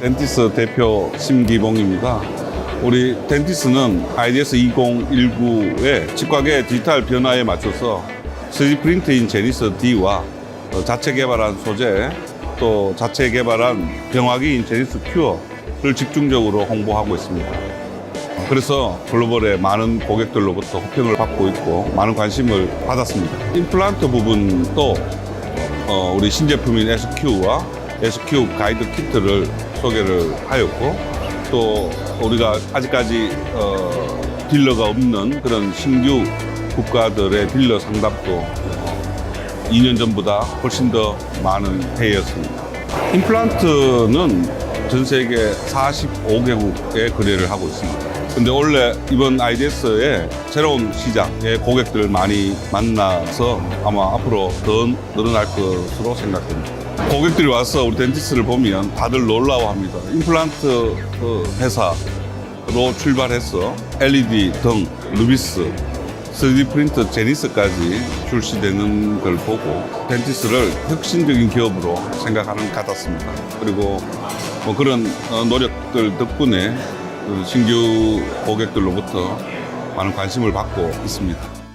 덴티스 대표 심기봉입니다. 우리 덴티스는 IDS 2019의 치과계 디지털 변화에 맞춰서 3D 프린트인 제니스 D와 어, 자체 개발한 소재, 또 자체 개발한 병화기인 제니스 큐어를 집중적으로 홍보하고 있습니다. 그래서 글로벌의 많은 고객들로부터 호평을 받고 있고 많은 관심을 받았습니다. 임플란트 부분도 어, 우리 신제품인 SQ와 SQ 가이드 키트를 소개를 하였고 또 우리가 아직까지 어, 딜러가 없는 그런 신규 국가들의 딜러 상담도 2년 전보다 훨씬 더 많은 해였습니다. 임플란트는 전 세계 45개국에 거래를 하고 있습니다. 근데 원래 이번 IDS의 새로운 시장의 고객들 많이 만나서 아마 앞으로 더 늘어날 것으로 생각됩니다. 고객들이 와서 우리 덴티스를 보면 다들 놀라워합니다. 임플란트 그 회사로 출발해서 LED 등, 루비스, 3D 프린터 제니스까지 출시되는 걸 보고 덴티스를 혁신적인 기업으로 생각하는 것 같았습니다. 그리고 뭐 그런 어, 노력들 덕분에 그 신규 고객들로부터 많은 관심을 받고 있습니다.